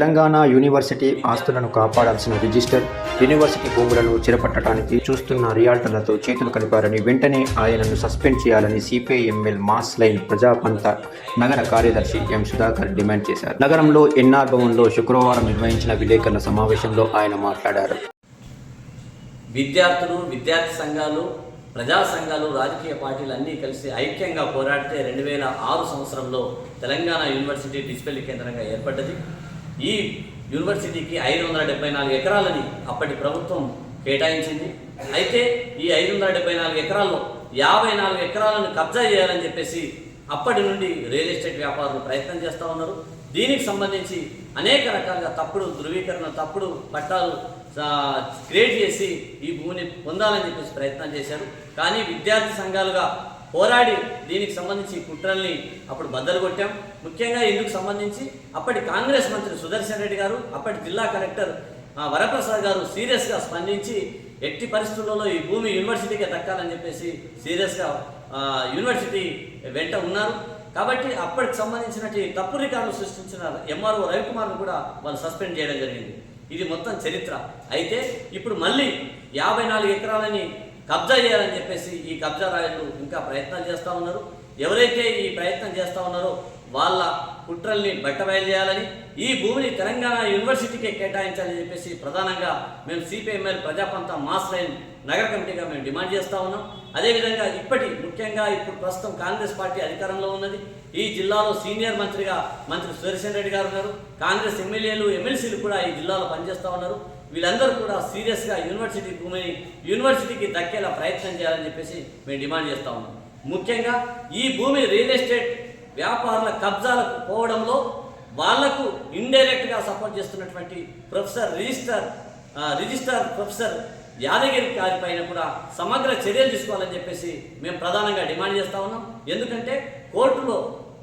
Telangana university ఆస్తులను కాపాడాల్సిన register university భూములను చిరపట్టడానికి చూస్తున్న రియాల్టర్లతో చేతులు కలిపారని వెంటనే ఆయనను సస్పెండ్ చేయాలని సిపిఐఎంఎల్ మాస్ లైన్ ప్రజాపంత నగర కార్యదర్శి ఎం సుధాకర్ డిమాండ్ చేశారు. నగరంలో ఎన్ఆర్ భవన్లో శుక్రవారం నిర్వహించిన విలేకరుల సమావేశంలో ఆయన మాట్లాడారు. విద్యార్థులు విద్యార్థి సంఘాలు ప్రజా సంఘాలు రాజకీయ పార్టీలు అన్నీ కలిసి ఐక్యంగా పోరాడితే రెండు వేల ఆరు సంవత్సరంలో తెలంగాణ యూనివర్సిటీ డిస్పెల్లి కేంద్రంగా ఏర్పడ్డది. ఈ యూనివర్సిటీకి ఐదు వందల డెబ్బై నాలుగు ఎకరాలని అప్పటి ప్రభుత్వం కేటాయించింది. అయితే ఈ ఐదు వందల డెబ్బై నాలుగు ఎకరాల్లో యాభై నాలుగు ఎకరాలను కబ్జా చేయాలని చెప్పేసి అప్పటి నుండి రియల్ ఎస్టేట్ వ్యాపారులు ప్రయత్నం చేస్తూ ఉన్నారు. దీనికి సంబంధించి అనేక రకాలుగా తప్పుడు ధృవీకరణ తప్పుడు పట్టాలు క్రియేట్ చేసి ఈ భూమిని పొందాలని చెప్పేసి ప్రయత్నం చేశారు. కానీ విద్యార్థి సంఘాలుగా పోరాడి దీనికి సంబంధించి కుట్రల్ని అప్పుడు బద్దలు కొట్టాం. ముఖ్యంగా ఇందుకు సంబంధించి అప్పటి కాంగ్రెస్ మంత్రి సుదర్శన్ రెడ్డి గారు అప్పటి జిల్లా కలెక్టర్ వరప్రసాద్ గారు సీరియస్గా స్పందించి ఎట్టి పరిస్థితుల్లో ఈ భూమి యూనివర్సిటీకే దక్కాలని చెప్పేసి సీరియస్గా యూనివర్సిటీ వెంట ఉన్నారు. కాబట్టి అప్పటికి సంబంధించినటువంటి తప్పు రికార్డులు సృష్టించిన ఎంఆర్ఓ రవికుమార్ను కూడా వాళ్ళు సస్పెండ్ చేయడం జరిగింది. ఇది మొత్తం చరిత్ర. అయితే ఇప్పుడు మళ్ళీ యాభై నాలుగు ఎకరాలని కబ్జా చేయాలని చెప్పేసి ఈ కబ్జా రాయలు ఇంకా ప్రయత్నాలు చేస్తూ ఉన్నారు. ఎవరైతే ఈ ప్రయత్నం చేస్తూ ఉన్నారో వాళ్ళ కుట్రల్ని బట్టబయలు చేయాలని ఈ భూమిని తెలంగాణ యూనివర్సిటీకే కేటాయించాలని చెప్పేసి ప్రధానంగా మేము సిపిఎంఎల్ ప్రజాపంత మాస్ లైన్ నగర కమిటీగా మేము డిమాండ్ చేస్తూ ఉన్నాం. అదేవిధంగా ఇప్పటి ముఖ్యంగా ఇప్పుడు ప్రస్తుతం కాంగ్రెస్ పార్టీ అధికారంలో ఉన్నది. ఈ జిల్లాలో సీనియర్ మంత్రిగా మంత్రి సుదర్శన్ రెడ్డి గారు ఉన్నారు. కాంగ్రెస్ ఎమ్మెల్యేలు ఎమ్మెల్సీలు కూడా ఈ జిల్లాలో పనిచేస్తూ ఉన్నారు. వీళ్ళందరూ కూడా సీరియస్గా యూనివర్సిటీ భూమిని యూనివర్సిటీకి దక్కేలా ప్రయత్నం చేయాలని చెప్పేసి మేము డిమాండ్ చేస్తూ ఉన్నాం. ముఖ్యంగా ఈ భూమి రియల్ ఎస్టేట్ వ్యాపారుల కబ్జాలకు పోవడంలో వాళ్ళకు ఇండైరెక్ట్గా సపోర్ట్ చేస్తున్నటువంటి professor register register professor Yadagiri గారి పైన కూడా సమగ్ర చర్యలు తీసుకోవాలని చెప్పేసి మేము ప్రధానంగా డిమాండ్ చేస్తా ఉన్నాం. ఎందుకంటే కోర్టులో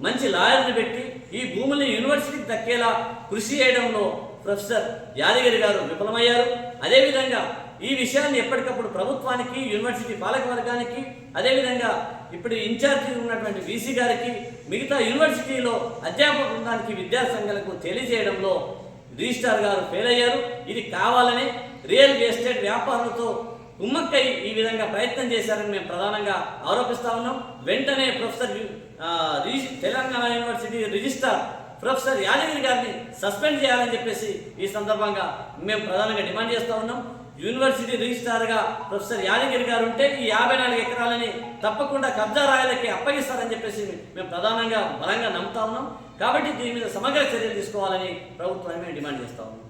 మంచి లాయర్ని పెట్టి ఈ భూముల్ని యూనివర్సిటీకి దక్కేలా కృషి చేయడంలో ప్రొఫెసర్ యాదగిరి గారు విఫలమయ్యారు. అదేవిధంగా ఈ విషయాన్ని ఎప్పటికప్పుడు ప్రభుత్వానికి యూనివర్సిటీ పాలక వర్గానికి అదేవిధంగా ఇప్పుడు ఇన్ఛార్జి ఉన్నటువంటి వీసీ గారికి మిగతా యూనివర్సిటీలో అధ్యాపక బృందానికి విద్యాసంఘాలకు సంఘాలకు తెలియజేయడంలో రిజిస్ట్రార్ గారు ఫెయిల్ అయ్యారు. ఇది కావాలని రియల్ ఎస్టేట్ వ్యాపారులతో కుమ్మక్కై ఈ విధంగా ప్రయత్నం చేశారని మేము ప్రధానంగా ఆరోపిస్తా ఉన్నాం. వెంటనే professor రిజి- Telangana university registrar professor Yadagiri గారిని సస్పెండ్ చేయాలని చెప్పేసి ఈ సందర్భంగా మేము ప్రధానంగా డిమాండ్ చేస్తూ ఉన్నాం. యూనివర్సిటీ రిజిస్ట్రార్గా ప్రొఫెసర్ యాదగిరి గారు ఉంటే ఈ యాభై నాలుగు ఎకరాలని తప్పకుండా కబ్జా రాయలకి అప్పగిస్తారని చెప్పేసి మేము ప్రధానంగా బలంగా నమ్ముతా ఉన్నాం. కాబట్టి దీని మీద సమగ్ర చర్యలు తీసుకోవాలని ప్రభుత్వాన్ని మేము డిమాండ్ చేస్తా ఉన్నాం.